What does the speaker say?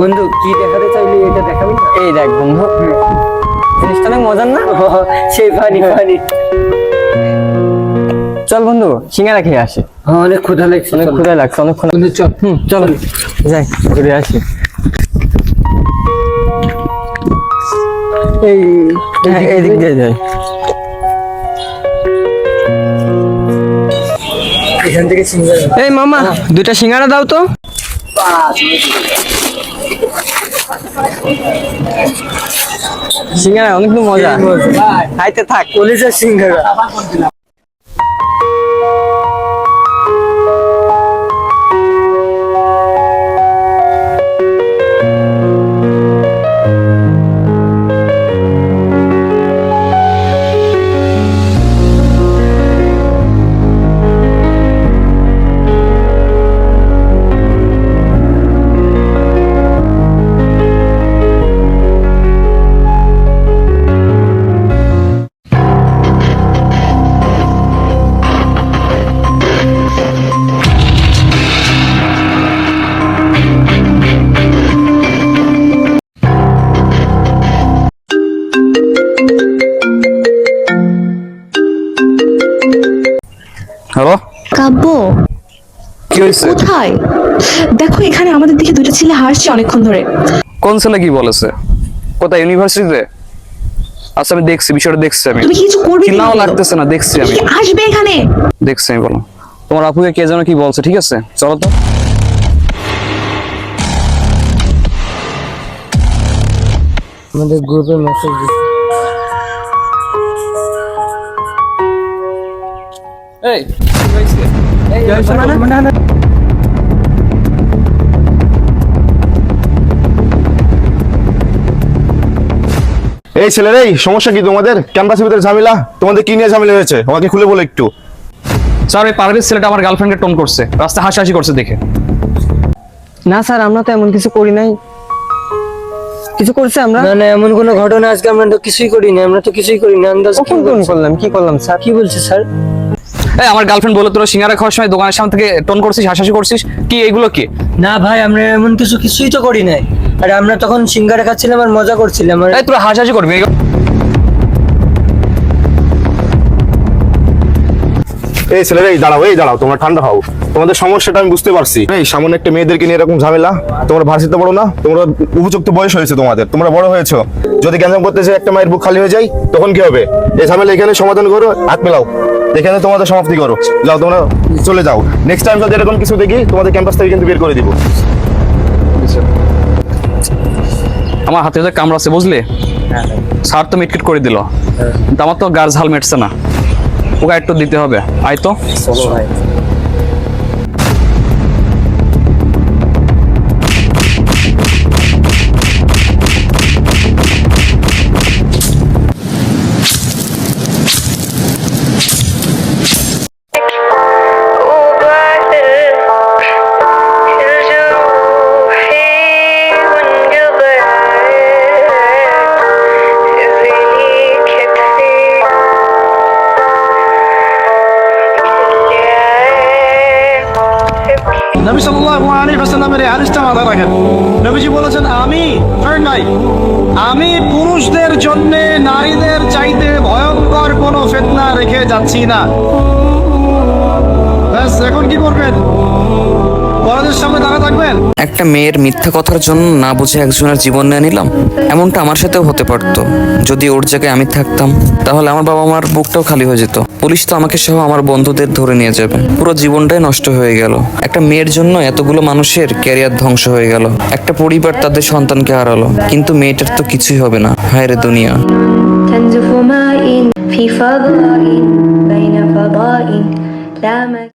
বন্ধু কি দেখাতে চাইলি এটা দেখাবি না? এই দেখ বন্ধু। জিনিসটা অনেক মজার না? সেই ফানি ফানি চল বন্ধু সিঙ্গারা খেয়ে আসি। হ্যাঁ অনেক ক্ষুধা লাগছে অনেক। ক্ষুদা লাগছে অনেকক্ষণ বন্ধু চল। হুম চলো। যাই ঘুরে আসি। এই হ্যাঁ এদিক দিয়ে যাই। এখান থেকে সিঙ্গারা। এই মামা দুইটা সিঙ্গারা দাও তো। সিঙ্গারা অনেক মজা। খাইতে থাক। কলিজা সিঙ্গারা। হ্যালো? কাব্য কি হয়েছে কোথায়? দেখো এখানে আমাদের দিকে দুইটা ছেলে হাসছে অনেকক্ষণ ধরে। কোন ছেলে কি বলেছে? কোথায় ইউনিভার্সিটিতে আচ্ছা আমি দেখছি বিষয়টা দেখছি আমি। তুমি কিছু করবে নাও লাগতেছে না দেখছি আমি। আসবে এখানে? দেখছি আমি বলো। তোমার আপুকে কে যেন কি বলছে ঠিক আছে? চলো তো। আমাদের গ্রুপে মেসেজ দিচ্ছে। এই। কি হয়েছে? এই ছেলের এই সমস্যা কি তোমাদের? ক্যাম্পাসের ভিতরে ঝামেলা? তোমাদের কি নিয়ে ঝামেলা হয়েছে? আমাকে খুলে বলো একটু। স্যার এই পারভেজ ছেলেটা আমার গার্লফ্রেন্ডকে টোন করছে। রাস্তায় হাসাহাসি করছে দেখে। না স্যার আমরা তো এমন কিছু করি নাই। কিছু করছে আমরা? না না এমন কোনো ঘটনা আজকে আমরা তো কিছুই করি না আমরা তো কিছুই করি না আন্দাজ করলাম? কি করলাম স্যার? কি বলছে স্যার? এই আমার গার্লফ্রেন্ড বলে তোরা সিঙ্গারা খাওয়ার সময় দোকানের সামনে থেকে টোন করছিস হাসাহাসি করছিস? কি এইগুলো কি? না ভাই আমরা এমন কিছু কিছুই তো করি নাই। আর আমরা তখন সিঙ্গারা খাচ্ছিলাম আর মজা করছিলাম আর এই তোরা হাসাহাসি করবি এই ছেলের এই দাঁড়াও এই দাঁড়াও তোমরা ঠান্ডা হও। তোমাদের সমস্যাটা আমি বুঝতে পারছি। এই সামান্য একটা মেয়েদেরকে নিয়ে এরকম ঝামেলা তোমরা ভার্সিতে পড়ো না তোমরা উপযুক্ত বয়স হয়েছে তোমাদের তোমরা বড় হয়েছো। যদি গ্যাঞ্জাম করতে যে একটা মায়ের বুক খালি হয়ে যায় তখন কি হবে? এই ঝামেলা এখানে সমাধান করো হাত মেলাও। এখানে তোমাদের সমাপ্তি করো। যাও তোমরা চলে যাও। নেক্সট টাইম যদি এরকম কিছু দেখি তোমাদের ক্যাম্পাস থেকে কিন্তু বের করে দিব। আমার হাতে যে কামড়াছে বুঝলে? সার তো মিটকিট করে দিল। কিন্তু আমার তো গার্জ হাল মেটছে না। ওকে একটু দিতে হবে। আয় তো। চলো ভাই। নবী সাল্লাল্লাহু আলাইহি ওয়াসাল্লামের এই হাদিসটা রাখেন। নবীজি বলেছেন, আমি নাই আমি পুরুষদের জন্য নারীদের চাইতে ভয়ঙ্কর কোনো ফেতনা রেখে যাচ্ছি না। ব্যাস, এখন কি করবেন? বড়দের সামনে দাঁড়া থাকবেন একটা মেয়ের মিথ্যা কথার জন্য না বুঝে একজনের জীবন নিয়ে নিলাম এমনটা আমার সাথেও হতে পারতো যদি ওর জায়গায় আমি থাকতাম তাহলে আমার বাবা মার বুকটাও খালি হয়ে যেত পুলিশ তো আমাকে সহ আমার বন্ধুদের ধরে নিয়ে যাবে পুরো জীবনটাই নষ্ট হয়ে গেল একটা মেয়ের জন্য এতগুলো মানুষের ক্যারিয়ার ধ্বংস হয়ে গেল একটা পরিবার তাদের সন্তানকে হারালো কিন্তু মেয়েটার তো কিছুই হবে না হায় রে দুনিয়া تنزف ماء في فضاء بين فضاء لا مكان